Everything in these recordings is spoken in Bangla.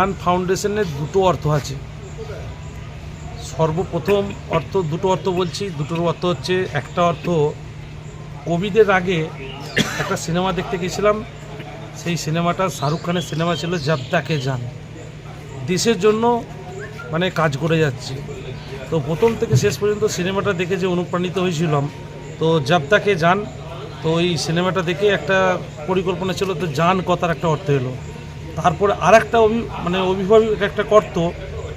প্রাণ ফাউন্ডেশনের দুটো অর্থ আছে। সর্বপ্রথম অর্থ দুটো অর্থ বলছি, দুটোর অর্থ হচ্ছে একটা অর্থ কোভিডের আগে একটা সিনেমা দেখতে গেছিলাম সেই সিনেমাটা শাহরুখ খানের সিনেমা ছিল জব তাকে যান দেশের জন্য মানে কাজ করে যাচ্ছে। তো প্রথম থেকে শেষ পর্যন্ত সিনেমাটা দেখে যে অনুপ্রাণিত হয়েছিলাম, তো জব তাকে যান তো ওই সিনেমাটা দেখে একটা পরিকল্পনা ছিল, তো যান কথার একটা অর্থ এলো। তারপরে আর একটা মানে অভিভাবক একটা কর্ত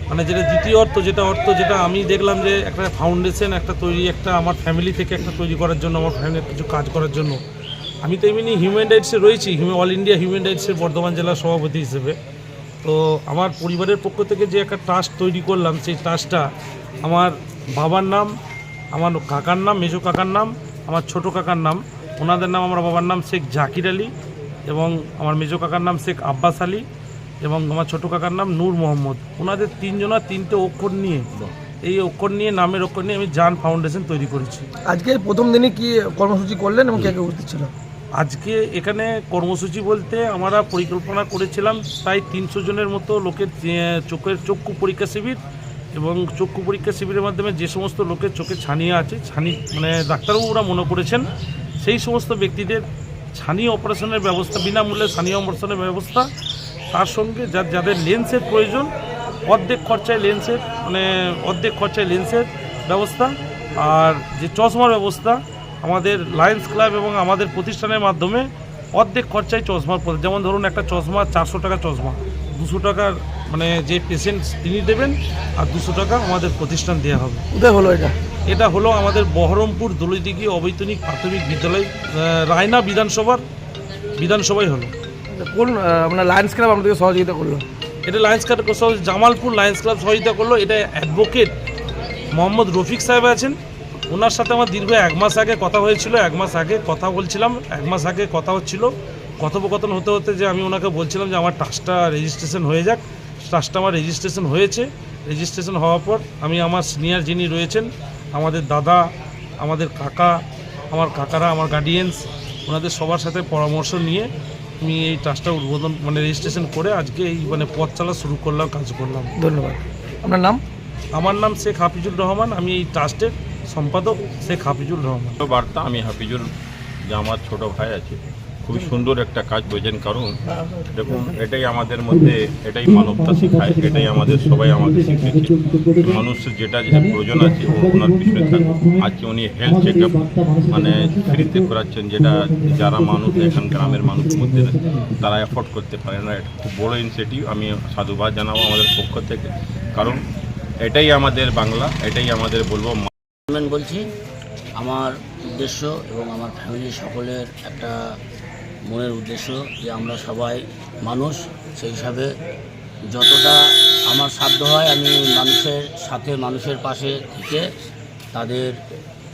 মানে যেটা দ্বিতীয় অর্থ, যেটা অর্থ, যেটা আমি দেখলাম যে একটা ফাউন্ডেশন একটা তৈরি, একটা আমার ফ্যামিলি থেকে একটা তৈরি করার জন্য, আমার ফ্যামিলির কিছু কাজ করার জন্য। আমি তো এমনি হিউম্যান রাইটসে রয়েছি অল ইন্ডিয়া হিউম্যান রাইটসের বর্ধমান জেলার সভাপতি হিসেবে। তো আমার পরিবারের পক্ষ থেকে যে একটা ট্রাস্ট তৈরি করলাম, সেই ট্রাস্টটা আমার বাবার নাম, আমার কাকার নাম, মেজো কাকার নাম, আমার ছোট কাকার নাম, ওনাদের নাম, আমার বাবার নাম শেখ জাকির আলী। এবং আমার মেজো কাকার নাম শেখ আব্বাস আলী এবং আমার ছোট কাকার নাম নূর মোহাম্মদ। ওনাদের তিনজনা তিনটে অক্ষর নিয়ে এই অক্ষর নিয়ে নামের অক্ষর নিয়ে আমি জান ফাউন্ডেশন তৈরি করেছি। আজকে প্রথম দিনে কি কর্মসূচি করলেন এবং কে কে উপস্থিত ছিল? আজকে এখানে কর্মসূচি বলতে আমরা পরিকল্পনা করেছিলাম প্রায় তিনশো জনের মতো লোকের চোখের চক্ষু পরীক্ষা শিবির এবং চক্ষু পরীক্ষা শিবিরের মাধ্যমে যে সমস্ত লোকের চোখে ছানিয়ে আছে ছানি মানে ডাক্তারবাবুরা মনে করেছেন সেই সমস্ত ব্যক্তিদের ছানি অপারেশনের ব্যবস্থা, বিনামূল্যে ছানি অপারেশনের ব্যবস্থা। তার সঙ্গে যা যাদের লেন্সের প্রয়োজন, অর্ধেক খরচায় লেন্সের মানে অর্ধেক খরচায় লেন্সের ব্যবস্থা। আর যে চশমার ব্যবস্থা, আমাদের লায়ন্স ক্লাব এবং আমাদের প্রতিষ্ঠানের মাধ্যমে অর্ধেক খরচায় চশমার পদ- যেমন ধরুন, একটা চশমা চারশো টাকা চশমা। দুশো টাকার মানে যে পেশেন্ট তিনি দেবেন, আর দুশো টাকা আমাদের প্রতিষ্ঠান দেওয়া হবে। কোথায় হলো এটা? এটা হলো আমাদের বহরমপুর দলিদিঘি অবৈতনিক প্রাথমিক বিদ্যালয় রায়না বিধানসভার বিধানসভাই হলো। কোন আপনার লায়ন্স ক্লাব আপনাদেরকে সহযোগিতা করল? এটা lions club Jamalpur lions club সহযোগিতা করল। এটা অ্যাডভোকেট মোহাম্মদ রফিক সাহেব আছেন। ওনার সাথে আমার দীর্ঘ এক মাস আগে কথা হয়েছিল এক মাস আগে কথা বলছিলাম এক মাস আগে কথা হচ্ছিল। কথোপকথন হতে হতে যে আমি ওনাকে বলছিলাম যে আমার ট্রাস্টটা রেজিস্ট্রেশন হয়ে যাক। ট্রাস্টটা আমার রেজিস্ট্রেশন হয়েছে। রেজিস্ট্রেশন হওয়ার পর আমি আমার সিনিয়র যিনি রয়েছেন আমাদের দাদা আমাদের কাকা আমার কাকারা আমার গার্ডিয়ানস ওনাদের সবার সাথে পরামর্শ নিয়ে আমি এই ট্রাস্টটা উদ্বোধন মানে রেজিস্ট্রেশন করে আজকে এই মানে পথ চলা শুরু করলাম কাজ করলাম। ধন্যবাদ। আপনার নাম? আমার নাম শেখ হাফিজুর রহমান আমি এই ট্রাস্টের সম্পাদক শেখ হাফিজুর রহমান। বার্তা আমি হাফিজুর যে আমার ছোট ভাই আছে। খুবই সুন্দর একটা কাজ বোঝেন কারণ দেখুন, এটাই আমাদের মধ্যে, এটাই মানবতা শেখায়, এটাই আমাদের সবাই আমাদের শিখিয়েছে। মানুষের যেটা যে প্রয়োজন আছে ওনার পিছনে আজকে উনি হেলথ চেক আপ মানে ফ্রিতে করাচ্ছেন, যেটা যারা মানুষ, এখান গ্রামের মানুষের মধ্যে তারা অ্যাফোর্ড করতে পারে না। এটা খুব বড়ো ইনিশিয়েটিভ আমি সাধুবাদ জানাব আমাদের পক্ষ থেকে। কারণ এটাই আমাদের বাংলা, এটাই আমাদের বলব বলছি, আমার উদ্দেশ্য এবং আমার ফ্যামিলি সকলের একটা মনের উদ্দেশ্য যে আমরা সবাই মানুষ, সেই হিসাবে যতটা আমার সাধ্য হয় আমি মানুষের সাথে, মানুষের পাশে থেকে তাদের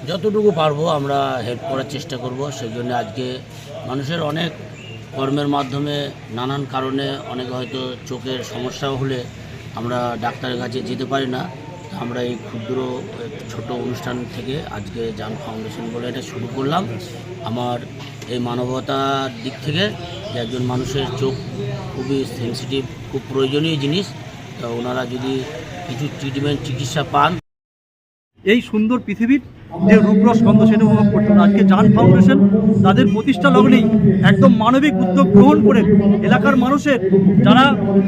যতটুকু পারব আমরা হেল্প করার চেষ্টা করব। সেই জন্য আজকে মানুষের অনেক কর্মের মাধ্যমে, নানান কারণে অনেক হয়তো চোখের সমস্যা হলে আমরা ডাক্তারের কাছে যেতে পারি না। আমরা এই ক্ষুদ্র, ছোট অনুষ্ঠান থেকে আজকে জান ফাউন্ডেশন বলে এটা শুরু করলাম। আমার এই মানবতার দিক থেকে যে একজন মানুষের চোখ খুবই সেন্সিটিভ খুব প্রয়োজনীয় জিনিস, তা ওনারা যদি কিছু ট্রিটমেন্ট চিকিৎসা পান। এই সুন্দর পৃথিবীর যে রূপরস গন্ধ সেটা অনুভব করতো না আজকে যান ফাউন্ডেশন তাদের প্রতিষ্ঠা লগ্নেই একদম মানবিক উদ্যোগ গ্রহণ করে এলাকার মানুষের যারা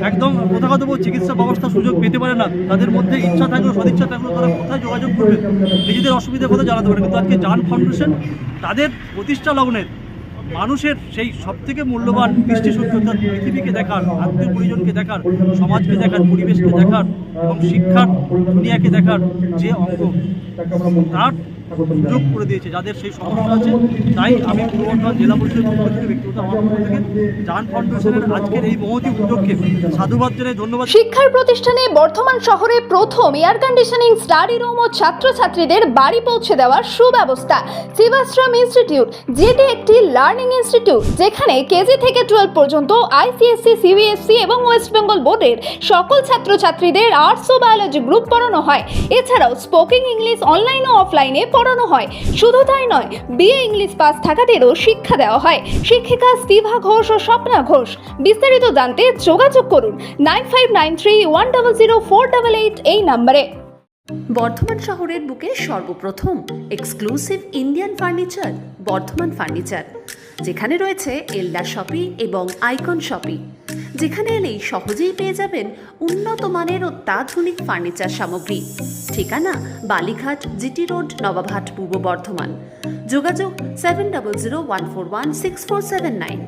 একদম প্রথাগত চিকিৎসা ব্যবস্থা সুযোগ পেতে পারে না, তাদের মধ্যে ইচ্ছা থাকলেও, সদিচ্ছা থাকলেও তারা কোথায় যোগাযোগ করবে? নিজেদের অসুবিধার কথা জানাতে পারে কিন্তু আজকে যান ফাউন্ডেশন তাদের প্রতিষ্ঠা লগ্নের মানুষের সেই সব থেকে মূল্যবান দৃষ্টি অর্থাৎ পৃথিবীকে দেখার, আত্মীয় পরিজনকে দেখার, সমাজকে দেখার, পরিবেশকে দেখার এবং শিক্ষার, দুনিয়াকে দেখার যে অঙ্গ, তার সুযোগ করে দিয়েছে, যাদের সেই সমস্যা আছে। তাই আমি পূর্ব জেলা পরিষদের পক্ষ থেকে ব্যক্তিগত আমার পক্ষ থেকে জান ফাউন্ডেশনের আজকের এই মহতি উদ্যোগকে সাধুবাদ জানাই, ধন্যবাদ। শিক্ষার প্রতিষ্ঠানে বর্ধমান শহরে প্রথম এয়ার কন্ডিশনিং স্টাডি রুম ও ছাত্রছাত্রীদের বাড়ি পৌঁছে দেওয়ার সুব্যবস্থা। শিবাশ্রম ইনস্টিটিউট যেটি একটি লার্নিং ইনস্টিটিউট যেখানে কেজি থেকে টুয়েলভ পর্যন্ত আইসিএসসি সিবিএসসি এবং ওয়েস্ট বেঙ্গল বোর্ডের সকল ছাত্রছাত্রীদের আর্টস ও বায়োলজি গ্রুপ পড়ানো হয়। এছাড়াও স্পোকিং ইংলিশ অনলাইন ও অফলাইনে পড়ানো হয়। শুধু তাই নয়, বিএ ইংলিশ পাস থাকাদেরও শিক্ষা দেওয়া হয়। শিক্ষিকা স্তিভা ঘোষ ও স্বপ্না ঘোষ, বিস্তারিত জানতে যোগাযোগ করুন নাইন এই নম্বরে। বর্ধমান শহরের বুকে সর্বপ্রথম exclusive Indian furniture Bardhaman furniture যেখানে রয়েছে এলডা শপি এবং আইকন শপি যেখানে এলেই সহজেই পেয়ে যাবেন উন্নত মানের অত্যাধুনিক ফার্নিচার সামগ্রী। ঠিকানা বালিঘাট জিটি রোড, নবাবহাট, পূর্ব বর্ধমান। যোগাযোগ seven double zero one four one six four seven nine